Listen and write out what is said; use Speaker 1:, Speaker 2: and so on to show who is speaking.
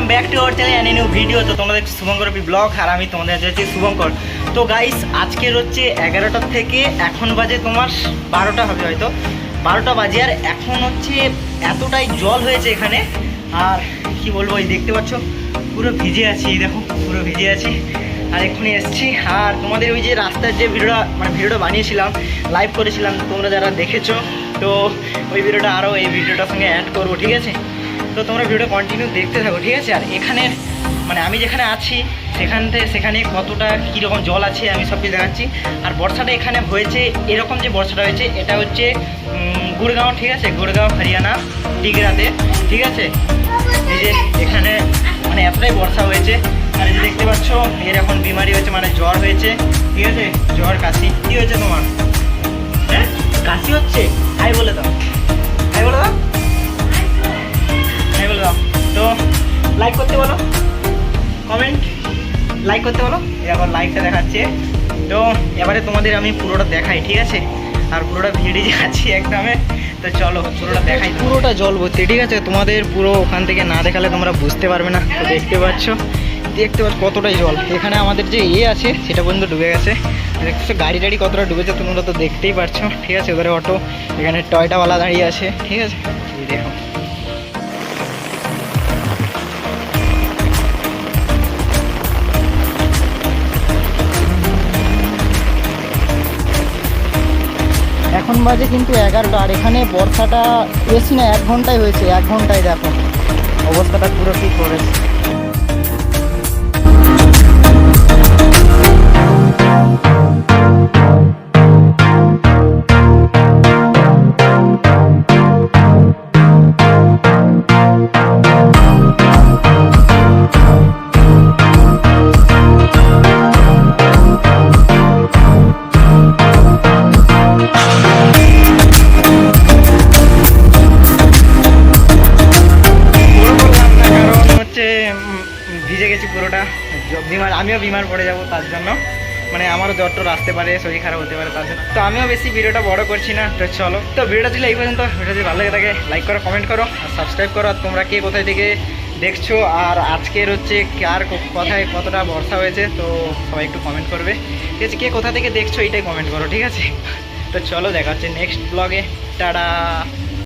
Speaker 1: To our channel and new video তো তোমাদের Shubhankar blog আর আমি তোমাদের যাচ্ছি শুভঙ্কর। তো গাইস আজকের হচ্ছে এগারোটার থেকে এখন বাজে তোমার বারোটা হবে হয়তো। বারোটা বাজে, আর এখন হচ্ছে এতটাই জল হয়েছে এখানে। আর কি বলব, এই দেখতে পাচ্ছ, পুরো ভিজে আছি, দেখো, পুরো ভিজে আছি। আর এক্ষুনি এসেছি। আর তোমাদের ওই যে রাস্তার যে ভিডিওটা মানে ভিডিওটা বানিয়েছিলাম লাইভ করেছিলাম, তোমরা যারা দেখেছ, তো ওই ভিডিওটা আরও এই ভিডিওটার সঙ্গে অ্যাড করব, ঠিক আছে? তো তোমরা ভিডিও কন্টিনিউ দেখতে থাকো, ঠিক আছে? আর এখানে মানে আমি যেখানে আছি, সেখান থেকে, সেখানে কতটা, কীরকম জল আছে, আমি সব কিছু দেখাচ্ছি। আর বর্ষাটা এখানে হয়েছে, এরকম যে বর্ষাটা হয়েছে, এটা হচ্ছে গুড়গাঁও, ঠিক আছে? গুড়গাঁও, হরিয়ানা টিগরাতে ঠিক আছে? এই যে এখানে মানে এতটাই বর্ষা হয়েছে। আর যে দেখতে পাচ্ছ, এর এখন বিমারি হয়েছে মানে জ্বর হয়েছে, ঠিক আছে? জ্বর, কাশি। কী হয়েছে তোমার? হ্যাঁ? কাশি হচ্ছে? হাই বলে দাও। হাই বলে দাও। লাইক করতে বলো? এবার লাইকটা দেখাচ্ছে। তো এবারে তোমাদের আমি পুরোটা দেখাই ঠিক আছে? আর পুরোটা ভিড়ে যাচ্ছি একদমে তো চলো পুরোটা দেখাই। পুরোটা জল ভর্তি ঠিক আছে? তোমাদের পুরো ওখান থেকে না দেখালে তোমরা বুঝতে পারবে না। তো দেখতে পাচ্ছ দেখতে পাচ্ছ কতটাই জল। এখানে আমাদের যে ইয়ে আছে সেটা পর্যন্ত ডুবে গেছে। দেখছ গাড়ি টাড়ি কতটা ডুবেছে তোমরা তো দেখতেই পারছ ঠিক আছে? ওদের অটো এখানে টয়টাওয়ালা দাঁড়িয়ে আছে ঠিক আছে? দেখো। এখন বাজে কিন্তু এগারোটা, আর এখানে বর্ষাটা এসি না, এক ঘন্টায় হয়েছে, এক ঘন্টায় দেখো। অবস্থাটা পুরো ঠিক করেছে। গেছি পুরোটা। বিমার আমিও বিমার পড়ে যাব তার জন্য। মানে আমারও জ্বর টর আসতে পারে, শরীর খারাপ হতে পারে তার জন্য। তো আমিও বেশি ভিডিওটা বড় করছি না, তো চলো। তো ভিডিওটা ছিল এই পর্যন্ত ভিডিও যদি ভালো লাগে থাকে লাইক করো কমেন্ট করো, আর সাবস্ক্রাইব করো। আর তোমরা কে কোথায় থেকে দেখছ, আর আজকের হচ্ছে কার কথায় কতটা বর্ষা হয়েছে, তো সবাই একটু কমেন্ট করবে। ঠিক আছে, কে কোথা থেকে দেখছ এটাই কমেন্ট করো, ঠিক আছে? তো চলো, দেখা হচ্ছে নেক্সট ব্লগে টাটা!